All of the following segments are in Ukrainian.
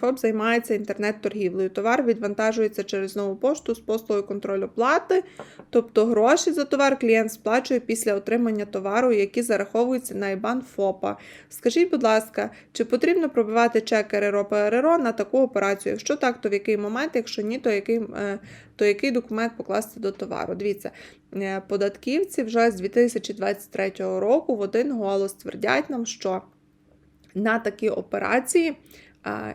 ФОП займається інтернет-торгівлею. Товар відвантажується через нову пошту з послугою контролю плати, тобто гроші за товар клієнт сплачує після отримання товару, які зараховуються на IBAN ФОПа. Скажіть, будь ласка, чи потрібно пробивати чек РРО ПРРО на таку операцію? Якщо так, то в який момент, якщо ні, то який, е, то який документ покласти до товару? Дивіться, е, податківці вже з 2023 року в один голос твердять нам, що на такі операції, uh,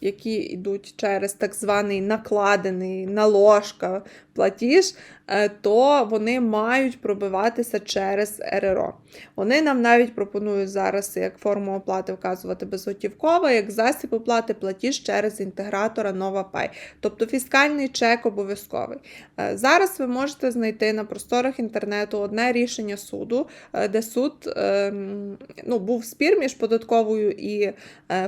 які йдуть через так званий накладений наложка платіж, е, то вони мають пробиватися через РРО. Вони нам навіть пропонують зараз як форму оплати вказувати безготівкова, як засіб оплати платіж через інтегратора NovaPay. Тобто фіскальний чек обов'язковий. Е, Зараз ви можете знайти на просторах інтернету одне рішення суду, е, де суд ем, ну, був спір між податковою і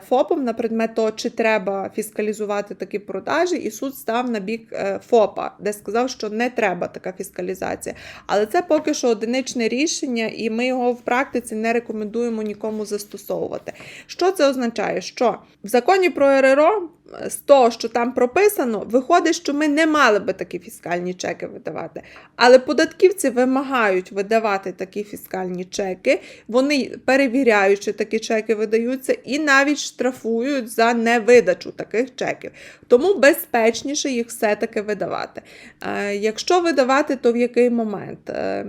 ФОПом на предмет того, чи треба фіскалізувати такі продажі, і суд став на бік е, ФОПа, де сказав, що не треба така фіскалізація. Але це поки що одиничне рішення, і ми його в практиці не рекомендуємо нікому застосовувати. Що це означає? Що в законі про РРО з того, що там прописано, виходить, що ми не мали би такі фіскальні чеки видавати. Але податківці вимагають видавати такі фіскальні чеки, вони перевіряють, чи такі чеки видаються, і навіть штрафують за невидачу таких чеків. Тому безпечніше їх все-таки видавати. Е, Якщо видавати, то в який момент? Е,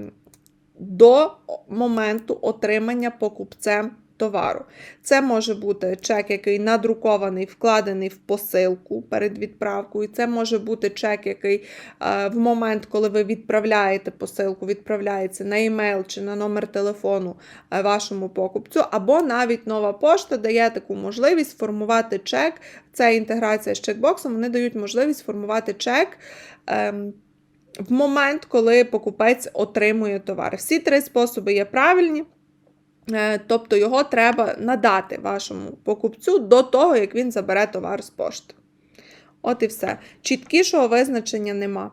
До моменту отримання покупцем товару. Це може бути чек, який надрукований, вкладений в посилку перед відправкою. Це може бути чек, який е, в момент, коли ви відправляєте посилку, відправляється на емейл чи на номер телефону е, вашому покупцю, або навіть нова пошта дає таку можливість формувати чек. Це інтеграція з чекбоксом. Вони дають можливість формувати чек. ем, в момент, коли покупець отримує товар. Всі три способи є правильні. Е, Тобто його треба надати вашому покупцю до того, як він забере товар з пошти. От і все. Чіткішого визначення нема.